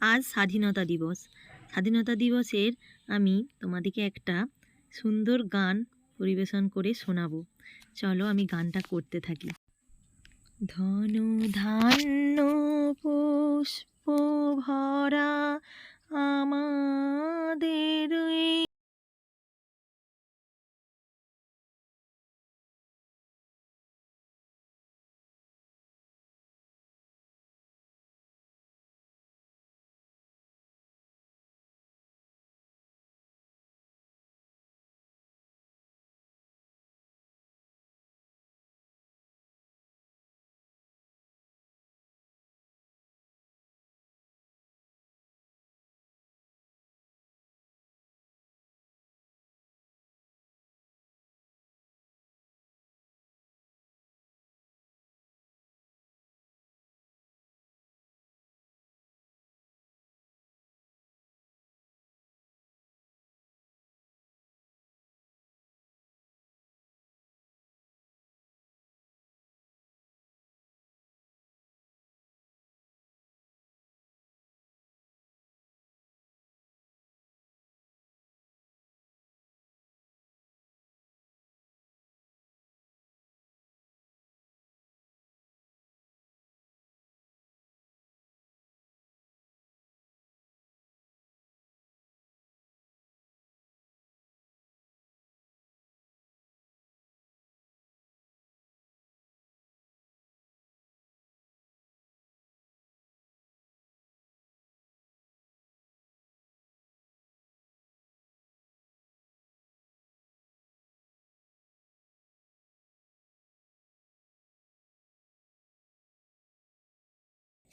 আজ স্বাধীনতা দিবস। স্বাধীনতা দিবসের আমি তোমাদেরকে একটা সুন্দর গান পরিবেশন করে শোনাবো। চলো আমি গানটা করতে থাকি। ধন ধান্য পুষ্প ভরা আমাদের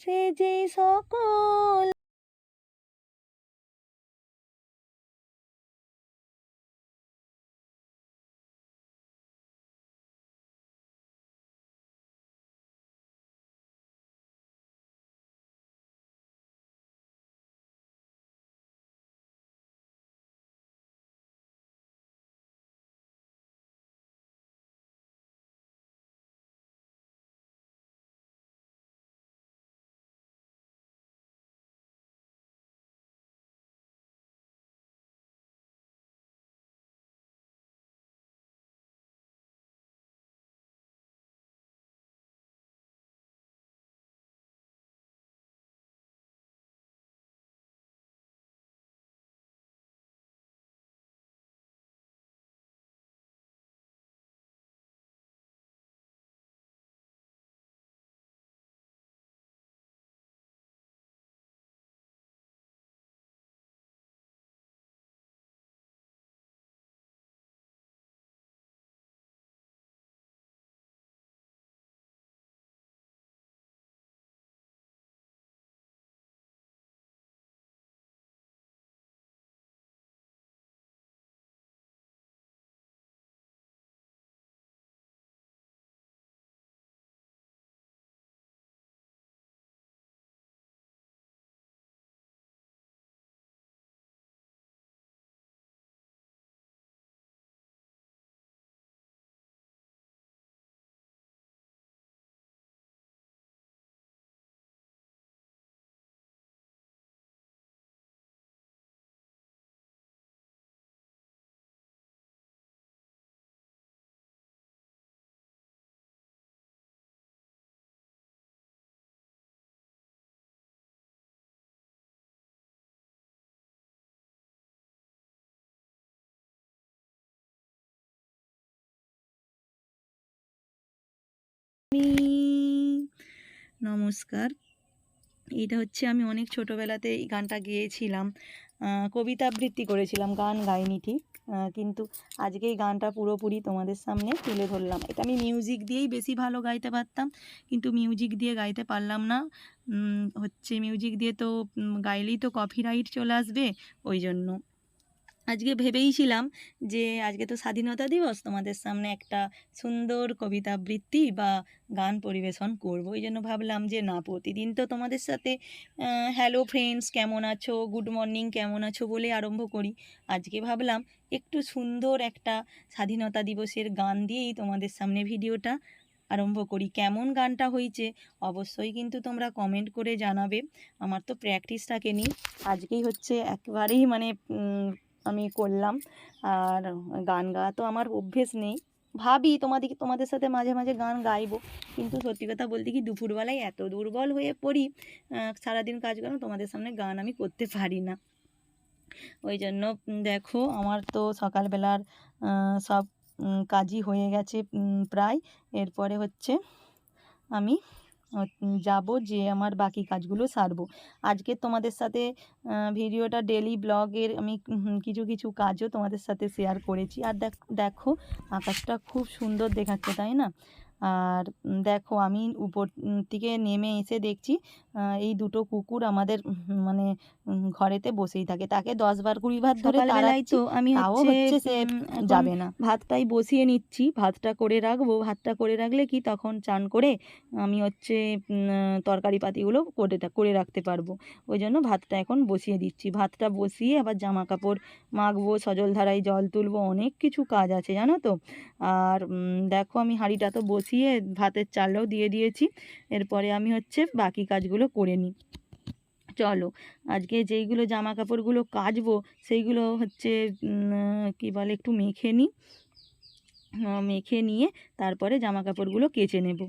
সে যে সকল নমস্কার। এটা হচ্ছে আমি অনেক ছোটোবেলাতে এই গানটা গেয়েছিলাম। কবিতা আবৃত্তি করেছিলাম, গান গাইনি ঠিক। কিন্তু আজকে এই গানটা পুরোপুরি তোমাদের সামনে তুলে ধরলাম। এটা আমি মিউজিক দিয়েই বেশি ভালো গাইতে পারতাম, কিন্তু মিউজিক দিয়ে গাইতে পারলাম না। হচ্ছে মিউজিক দিয়ে তো গাইলেই তো কপিরাইট চলে আসবে, ওই জন্য। আজকে ভেবেইছিলাম যে আজকে তো স্বাধীনতা দিবস, তোমাদের সামনে একটা সুন্দর কবিতা আবৃত্তি বা গান পরিবেশন করব। ওই জন্য ভাবলাম যে না, প্রতিদিন তো তোমাদের সাথে হ্যালো ফ্রেন্ডস কেমন আছো? গুড মর্নিং কেমন আছো? বলে আরম্ভ করি। আজকে ভাবলাম একটু সুন্দর একটা স্বাধীনতা দিবসের গান দিয়েই তোমাদের সামনে ভিডিওটা আরম্ভ করি। কেমন গানটা হয়েছে অবশ্যই কিন্তু তোমরা কমেন্ট করে জানাবে। আমার তো প্র্যাকটিস থাকেনি। আজকেই হচ্ছে একেবারেই মানে আমি করলাম। আর গান গাওয়া তো আমার অভ্যেস নেই। ভাবি তোমাদের তোমাদের সাথে মাঝে মাঝে গান গাইবো। কিন্তু সত্যি কথা বলতে কি, দুপুরবেলায় এত দুর্বল হয়ে পড়ি সারাদিন কাজ করো তোমাদের সামনে গান আমি করতে পারি না। ওই জন্য দেখো, আমার তো সকালবেলার সব কাজই হয়ে গেছে প্রায়। এরপরে হচ্ছে আমি যাব, যে আমার বাকি কাজগুলো সারবো। আজকে তোমাদের সাথে ভিডিওটা ডেলি ব্লগের আমি কিছু কিছু কাজও তোমাদের সাথে শেয়ার করেছি। আর দেখ- আকাশটা খুব সুন্দর দেখাচ্ছে, তাই না? আর দেখো, আমি উপর থেকে নেমে এসে দেখছি এই দুটো কুকুর আমাদের মানে ঘরেতে বসেই থাকে। তাকে দশ বার কুড়ি বার ধরে তো আমি তাও হচ্ছে সে যাবে না। ভাতটাই বসিয়ে নিচ্ছি। ভাতটা করে রাখব। ভাতটা করে রাখলে কি তখন চান করে আমি হচ্ছে তরকারি পাতিগুলো করে করে রাখতে পারব। ওই জন্য ভাতটা এখন বসিয়ে দিচ্ছি। ভাতটা বসিয়ে আবার জামা কাপড় মাখবো সজল ধারায় জল তুলবো অনেক কিছু কাজ আছে জানো তো। আর দেখো আমি হাঁড়িটা তো বসিয়ে ভাতের চালও দিয়ে দিয়েছি। এরপরে আমি হচ্ছে বাকি কাজগুলো করে নিই। চলো। আজকে যেইগুলো জামা কাপড়গুলো কাচবো, সেইগুলো হচ্ছে কি বলে, একটু মেখে নিই মেখে নিয়ে তারপরে জামা কাপড়গুলো কেচে নেব।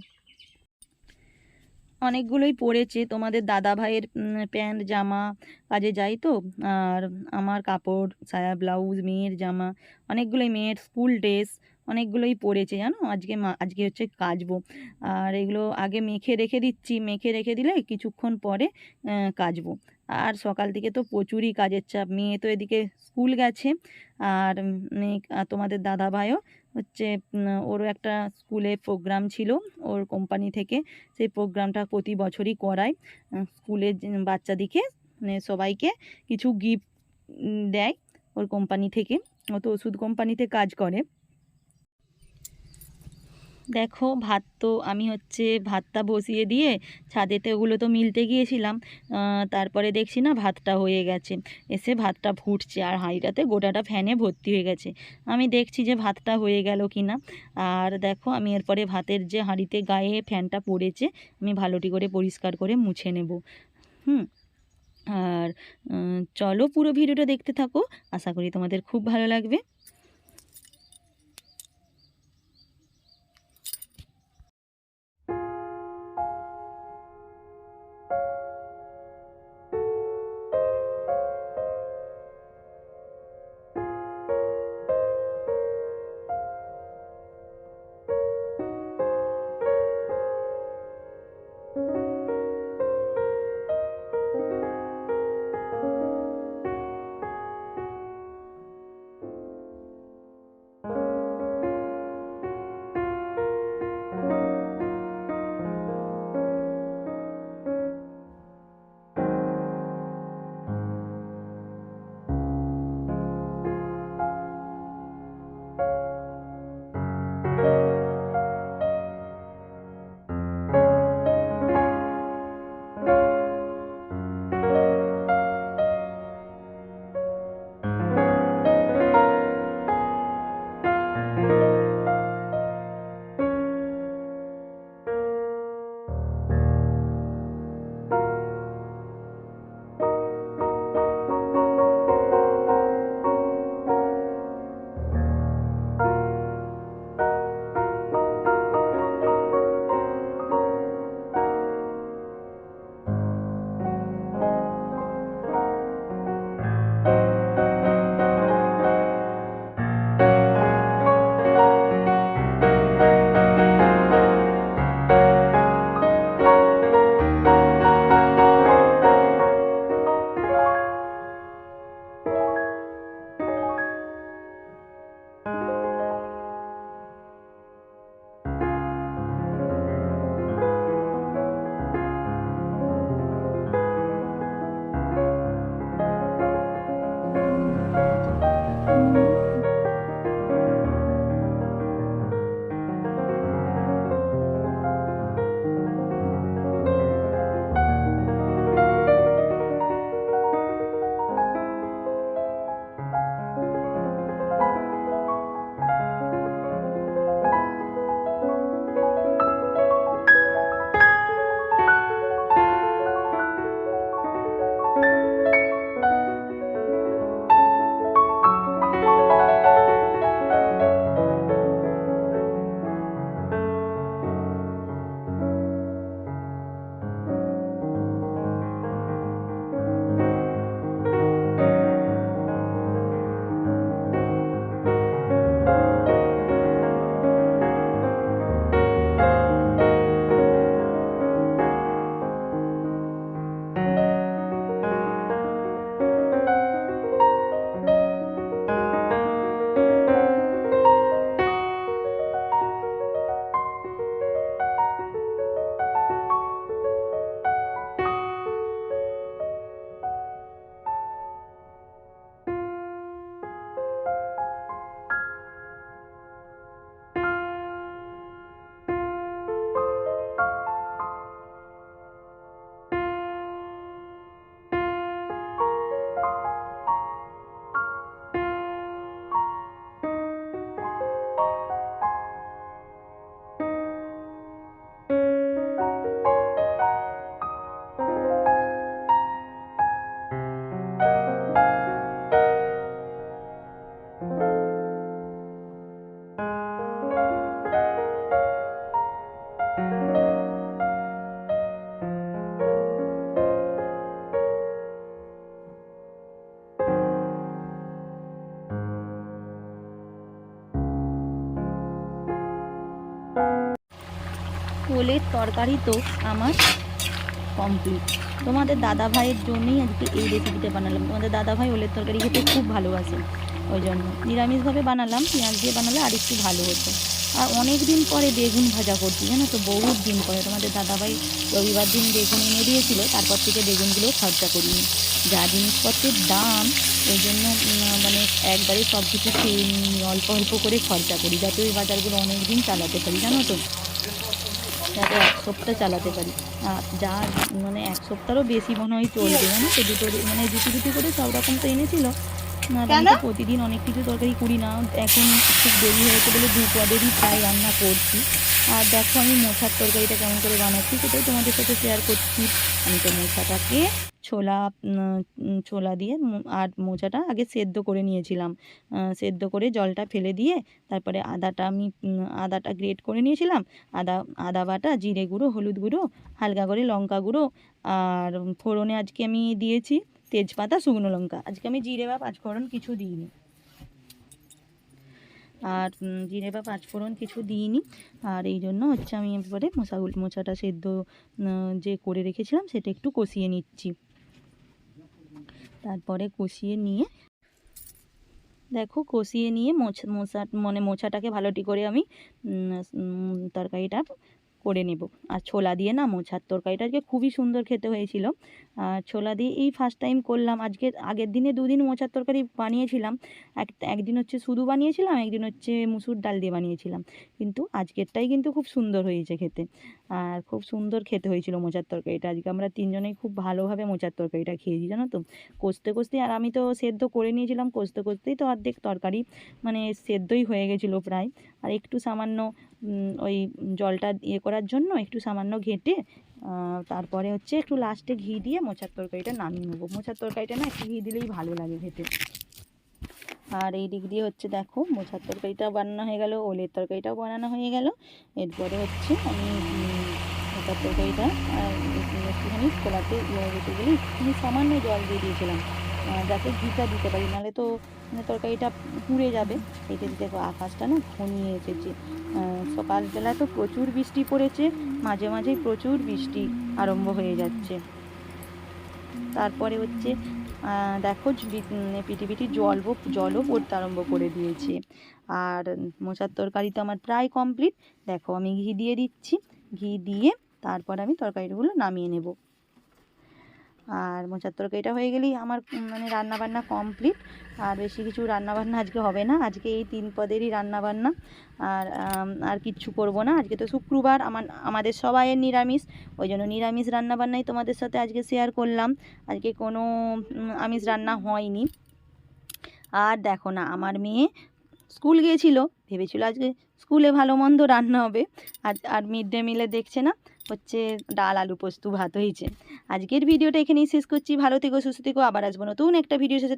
অনেকগুলোই পরেছে। তোমাদের দাদা ভাইয়ের প্যান্ট, জামা কাজে যাই তো, আর আমার কাপড়, সায়া ব্লাউজ, মেয়ের জামা, অনেকগুলোই মেয়ের স্কুল ড্রেস অনেকগুলোই পড়েছে জানো? আজকে আজকে হচ্ছে কাচবো আর এগুলো আগে মেখে রেখে দিচ্ছি, মেখে রেখে দিলে কিছুক্ষণ পরে কাচবো আর সকাল থেকে তো প্রচুরই কাজের চাপ। মেয়ে তো এদিকে স্কুল গেছে, আর তোমাদের দাদা ভাইও হচ্ছে ওর ওরও একটা স্কুলে প্রোগ্রাম ছিল ওর কোম্পানি থেকে। সেই প্রোগ্রামটা প্রতি বছরই করায়। স্কুলের বাচ্চাদিকে মানে সবাইকে কিছু গিফট দেয় ওর কোম্পানি থেকে। ও তো ওষুধ কোম্পানিতে কাজ করে। দেখো ভাত তো আমি হচ্ছে ভাতটা বসিয়ে দিয়ে ছাদেতে ওগুলো তো মিলতে গিয়েছিলাম তারপরে দেখছি না ভাতটা হয়ে গেছে। এসে ভাতটা ফুটছে আর হাঁড়িটাতে গোটাটা ফ্যানে ভর্তি হয়ে গেছে। আমি দেখছি যে ভাতটা হয়ে গেল কি না আর দেখো আমি এরপরে ভাতের যে হাঁড়িতে গায়ে ফ্যানটা পড়েছে, আমি ভালোটি করে পরিষ্কার করে মুছে নেব। হুম, আর চলো পুরো ভিডিওটা দেখতে থাকো। আশা করি তোমাদের খুব ভালো লাগবে। ওলের তরকারি তো আমার কমপ্লিট তোমাদের দাদা ভাইয়ের জন্যই আজকে এই রেসিপিটা বানালাম। তোমাদের দাদা ভাই ওলের তরকারি খেতে খুব ভালোবাসে। ওই জন্য নিরামিষভাবে বানালাম, পেঁয়াজ দিয়ে বানালে আর একটু ভালো হতো। আর অনেক দিন পরে বেগুন ভাজা করছি, জানো তো, বহুত দিন পরে। তোমাদের দাদাভাই রবিবার দিন বেগুন এনে দিয়েছিল, তারপর থেকে বেগুনগুলো খরচা করিনি। যা জিনিসপত্রের দাম, ওই জন্য মানে একবারে সব কিছু খেয়ে অল্প অল্প করে খরচা করি, যাতে ওই বাজারগুলো অনেক দিন চালাতে পারি, জানো তো। যাতে এক সপ্তাহ চালাতে পারি। যা মানে এক সপ্তাহেরও বেশি মনে হয় চলবে, জানো তো? দুটো মানে দুটি দুটি করে সব রকম তো এনেছিল। আর আমি তো প্রতিদিন অনেক কিছু তরকারি করি না। এখন খুব দেরি হয়েছে বলে দু পদেরই প্রায় রান্না করছি। আর দেখো আমি মোছার তরকারিটা কেমন করে বানাচ্ছি সেটাই তোমাদের সাথে শেয়ার করছি। আমি তো মোছাটাকে ছোলা ছোলা দিয়ে আর মোচাটা আগে সেদ্ধ করে নিয়েছিলাম। সেদ্ধ করে জলটা ফেলে দিয়ে তারপরে আদাটা আমি আদাটা গ্রেট করে নিয়েছিলাম। আদা আদা বাটা জিরে গুঁড়ো হলুদ গুঁড়ো হালকা করে লঙ্কা গুঁড়ো আর ফোড়নে আজকে আমি দিয়েছি তেজপাতা, শুকনো লঙ্কা। আজকে আমি জিরে বা পাঁচফোড়ন কিছু দিইনি। আর জিরে বা পাঁচফোড়ন কিছু দিইনি। আর এই জন্য হচ্ছে আমি এবারে মশাগুলো মোচাটা সেদ্ধ যে করে রেখেছিলাম সেটা একটু কষিয়ে নিচ্ছি। তারপরে কষিয়ে নিয়ে, দেখো কষিয়ে নিয়ে মোছা মোচা মানে মোচাটাকে ভালোটি করে আমি তরকারিটা করে নেব। আর ছোলা দিয়ে না মোচার তরকারিটা আজকে খুবই সুন্দর খেতে হয়েছিল। আর ছোলা দিয়ে এই ফার্স্ট টাইম করলাম। আজকে, আগের দিনে দুদিন মোচার তরকারি বানিয়েছিলাম। এক, একদিন হচ্ছে শুধু বানিয়েছিলাম, একদিন হচ্ছে মুসুর ডাল দিয়ে বানিয়েছিলাম। কিন্তু আজকেরটাই কিন্তু খুব সুন্দর হয়েছে খেতে। আর খুব সুন্দর খেতে হয়েছিল মোচার তরকারিটা। আজকে আমরা তিনজনেই খুব ভালোভাবে মোচার তরকারিটা খেয়েছি, জানো তো? কষতে কষতে আর আমি তো সেদ্ধ করে নিয়েছিলাম, কষতে কষতেই তো অর্ধেক তরকারি মানে সেদ্ধই হয়ে গেছিল প্রায়। আর একটু সামান্য ওই জলটা ইয়ে করার জন্য একটু সামান্য ঘেঁটে তারপরে হচ্ছে একটু লাস্টে ঘি দিয়ে মোচার তরকারিটা নামিয়ে নেব। মোচার তরকারিটা না একটু ঘি দিলেই ভালো লাগে খেতে। আর এই দিক দিয়ে হচ্ছে দেখো, মোচার তরকারিটাও বানানো হয়ে গেল, ওলের তরকারিটাও বানানো হয়ে গেল। এরপরে হচ্ছে আমি মোচার তরকারিটা, আর একটুখানি খোলাতে ইয়ে যেতে গেলে সামান্য জল দিয়ে দিয়েছিলাম। যাতে ঘিটা দিতে পারি নাহলে তো মানে তরকারিটা পুড়ে যাবে। এটা দেখো আকাশটা না ঘনিয়ে এসেছে। সকালবেলা তো প্রচুর বৃষ্টি পড়েছে মাঝে মাঝেই প্রচুর বৃষ্টি আরম্ভ হয়ে যাচ্ছে। তারপরে হচ্ছে দেখো বি- উম, পিটি পিটি জল জলও পড়তে আরম্ভ করে দিয়েছে। আর মোচার তরকারি তো আমার প্রায় কমপ্লিট দেখো আমি ঘি দিয়ে দিচ্ছি। ঘি দিয়ে তারপর আমি তরকারিগুলো নামিয়ে নেব। আর মোচার তরকারিটা হয়ে গেলেই আমার মানে রান্না বান্না কমপ্লিট আর বেশি কিছু রান্না বান্না আজকে হবে না। আজকে এই তিন পদেরই রান্না বান্না আর আর কিচ্ছু করব না। আজকে তো শুক্রবার। আমার, আমাদের সবাইয়ের নিরামিষ। ওই জন্য নিরামিষ রান্না বান্নাই তোমাদের সাথে আজকে শেয়ার করলাম। আজকে কোনো আমিষ রান্না হয়নি। আর দেখো না, আমার মেয়ে স্কুল গিয়েছিল। ভেবেছিল আজকে স্কুলে ভালো মন্দ রান্না হবে। আর আর মিড ডে মিলে দেখছে না। হচ্ছে ডাল, আলু পোস্ত, ভাত হয়েছে। আজকের ভিডিওটা এখানেই শেষ করছি। ভালো থেকো, সুস্থ থেকো। আবার আসব নতুন একটা ভিডিও শেষে